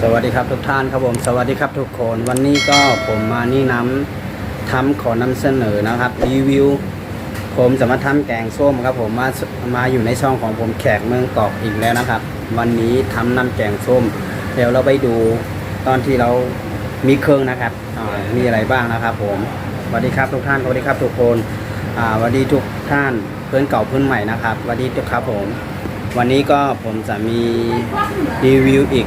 สวัสดีครับทุกท่านครับผมสวัสดีครับทุกคนวันนี้ก็ผมมานี่น้ำทำขอนำเสนอนะครับ รีวิว ผมจะมาทำแกงส้มครับผมมามาอยู่ในช่องของผมแขกเมืองกอกอีกแล้วนะครับ วันนี้ทำน้ำแกงส้มเดี๋ยวเราไปดูตอนที่เรามีเครื่องนะครับมีอะไรบ้างนะครับ ผมสวัสดีครับทุกท่านสวัสดีครับทุกคนสวัสดีทุกท่านเพื่อนเก่าเพื่อนใหม่นะครับสวัสดีทุกครับผม วันนี้ก็ผมจะมีรีวิวอีก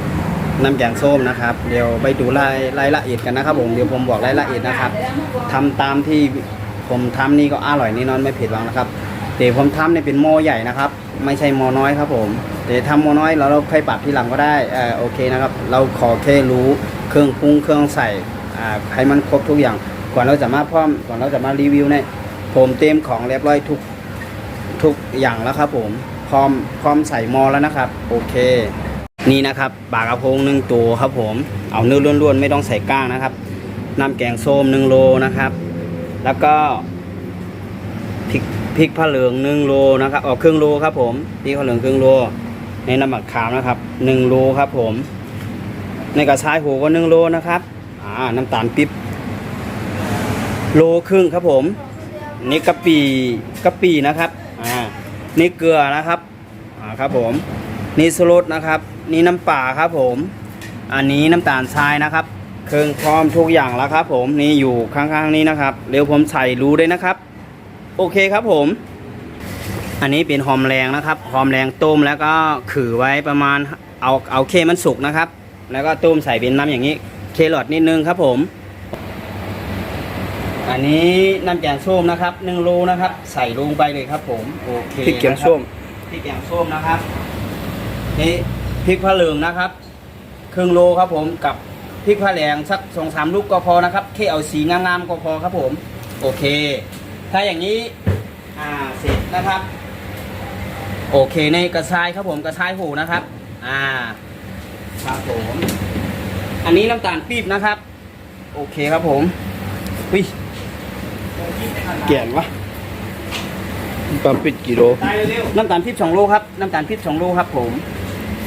น้ำแกงส้มนะครับ เดี๋ยวไปดูรายรายละเอียดกันนะครับผมเดี๋ยวผมบอกรายละเอียดนะครับทำตามที่ผมทำนี่ก็อร่อยแน่นอนไม่ผิดหวังนะครับเดี๋ยวผมทำเนี่ยเป็นหม้อใหญ่นะครับ ไม่ใช่หมอน้อยครับผมเดี๋ยวทำหมอน้อยแล้วเราค่อยปรับที่หลังก็ได้เออโอเคนะครับ เราขอแค่รู้เครื่องปรุงเครื่องใส่อ่าให้มันครบทุกอย่างก่อนเราจะมาพร้อมก่อนเราจะมารีวิวเนี่ยผมเตรียมของเรียบร้อยทุกทุกอย่างแล้วครับผมพร้อมพร้อมใส่หมอแล้วนะครับ โอเค นี่นะครับปลากระพงหนึ่งตัวครับผมเอาเนื้อล้วนๆ ไม่ต้องใส่ก้างนะครับน้ำแกงส้มหนึ่งโลนะครับ แล้วก็พริกพริกผ้าเหลืองหนึ่งโลนะครับออกครึ่งโลครับผมพริกผ้าเหลืองครึ่งโล ในน้ำหมักขาวนะครับหนึ่งโลครับผม ในกระชายหูก็หนึ่งโลนะครับอ่าน้ำตาลปิ๊บโลครึ่งครับผม นี่กะปิกะปินะครับอ่านี่เกลือนะครับอ่าครับผมนี่สรสนะครับ นี่น้ำปลาครับผม อันนี้น้ำตาลทรายนะครับ เครื่องพร้อมทุกอย่างแล้วครับ ผมนี่อยู่ข้างๆนี้นะครับเดี๋ยวผมใส่รูด้วยนะครับ โอเคครับผม อันนี้เป็นหอมแรงนะครับหอมแรงต้มแล้วก็ขือไว้ประมาณเอาเอาเคมันสุกนะครับ แล้วก็ต้มใส่เป็นน้ำอย่างนี้ เครอทนิดนึงครับผมอันนี้น้ำแกงส้มนะครับหนึ่งโลนะครับ ใส่ลงไปเลยครับผมโอเคพริกแกงส้มพริกแกงส้มนะครับนี่ พริกผ้าเหลืองนะครับครึ่งโลครับผมกับพริกผ้าแดงสักสองสามลูกก็พอนะครับแค่เอาสีงามๆก็พอครับผมโอเค ถ้าอย่างนี้อ่าเสร็จนะครับ โอเคในกระชายครับผมกระชายหูนะครับ อ่าครับผมอันนี้น้ำตาลปี๊บนะครับ โอเคครับผมวิแก่นวะปั๊มปิดกี่โลน้ำตาลพริบสองโลครับน้ำตาลพริบสองโลครับผม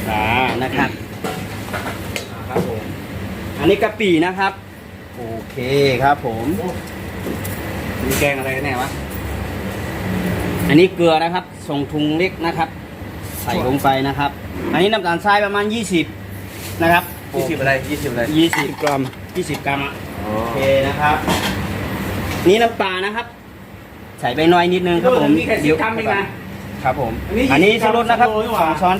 อ่านะครับอ่าครับผม อันนี้กะปินะครับ โอเคครับผมมีแกงอะไรกันแน่วะ อันนี้เกลือนะครับ ส่งถุงเล็กนะครับ ใส่ลงไปนะครับ อันนี้น้ำตาลทรายประมาณ 20 นะครับยี่สิบอะไรยี่สิบอะไร20กรัม20กรัมอะโอเคนะครับ นี่น้ำปลานะครับ ใส่ไปหน่อยนิดนึงครับผมมีแค่สิบกรัมเองนะ ครับผม อันนี้อันนี้20ชูรสนะครับกรัมสองช้อน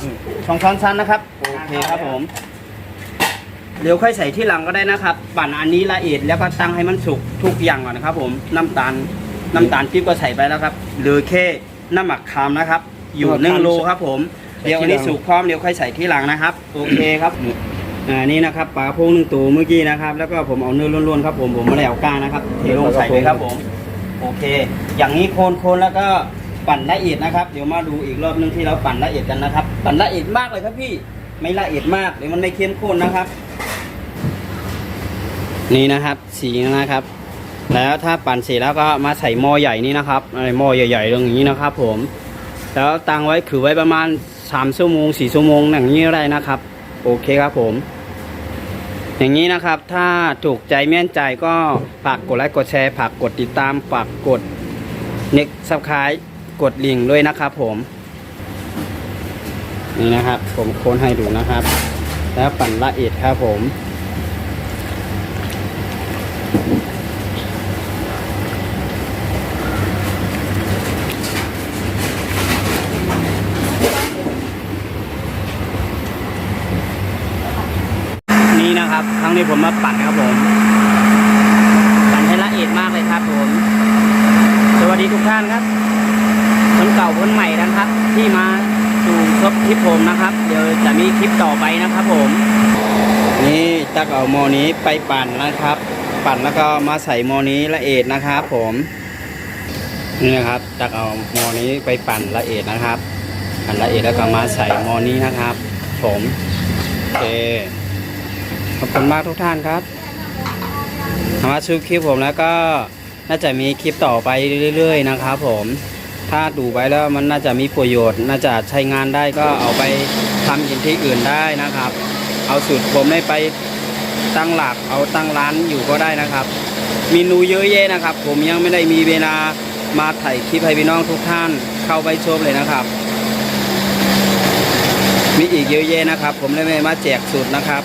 สองช้อนสั้นนะครับโอเคครับผมเดี๋ยวค่อยใส่ที่หลังก็ได้นะครับ ปั่นอันนี้ละเอียดแล้วก็ตั้งให้มันสุกทุกอย่างก่อนนะครับ ผมน้ำตาลน้ำตาลปิ๊บก็ใส่ไปแล้วครับเหลือแค่น้ำหมักคามนะครับ อยู่หนึ่งโลครับ ผม เดี๋ยวอันนี้สุกพร้อมเดี๋ยวค่อยใส่ที่หลังนะครับโอเคครับอ่านี่นะครับปลากระพงหนึ่งตัวเมื่อกี้นะครับ แล้วก็ผมเอาเนื้อล้วนๆครับ ผมผมไม่ได้เอาก้างนะครับเทลงใส่เลยครับผม โอเค อย่างนี้โคนๆแล้วก็ ปั่นละเอียดนะครับ เดี๋ยวมาดูอีกรอบนึงที่เราปั่นละเอียดกันนะครับ ปั่นละเอียดมากเลยครับพี่ไม่ละเอียดมากเดี๋ยวมันไม่เข้มข้นนะครับ นี่นะครับ สีนะครับ แล้วถ้าปั่นเสร็จแล้วก็มาใส่หม้อใหญ่นี่นะครับหม้อใหญ่ๆตรงนี้นะครับ ผม แล้วตั้งไว้คือไว้ประมาณ3ชั่วโมง4ชั่วโมงอย่างนี้ก็ได้นะครับ โอเคครับผม อย่างนี้นะครับ ถ้าถูกใจเม่นใจก็ฝากกดไลค์กดแชร์ฝากกดติดตามฝากกดเน็กซับคาย กดลิงด้วยนะครับผม นี่นะครับ ผมโค้นให้ดูนะครับ แล้วปั่นละเอียดครับผมนี่นะครับ ครั้งนี้ผมมาปั่นครับผม ปั่นให้ละเอียดมากเลยครับผม สวัสดีทุกท่านครับคนเก่าคนใหม่นะครับ ที่มาดูค ลิปคลิปผมนะครับ เดี๋ยวจะมีคลิปต่อไปนะครับผม นี่ตักเอาหมอนี้ไปปั่นนะครับ ปั่นแล้วก็มาใส่หมอนี้ละเอียดนะครับผมนี่นะครับตักเอาหมอนี้ไปปั่นละเอียดนะครับ ปั่นละเอียดแล้วก็มาใส่หมอนี้นะครับ ผมโอเคขอบคุณมากทุกท่านครับสามารถชูคลิปผมแล้วก็น่าจะมีคลิปต่อไปเรื่อย ๆ นะครับผม ถ้าดูไปแล้วมันน่าจะมีประโยชน์ น่าจะใช้งานได้ก็เอาไปทำกินที่อื่นได้นะครับ เอาสูตรผมได้ไปตั้งหลักเอาตั้งร้านอยู่ก็ได้นะครับเมนูเยอะแยะนะครับ ผมยังไม่ได้มีเวลามาถ่ายคลิปให้พี่น้องทุกท่านเข้าไปชมเลยนะครับ มีอีกเยอะแยะนะครับ ผมเลยไม่มาแจกสูตรนะครับ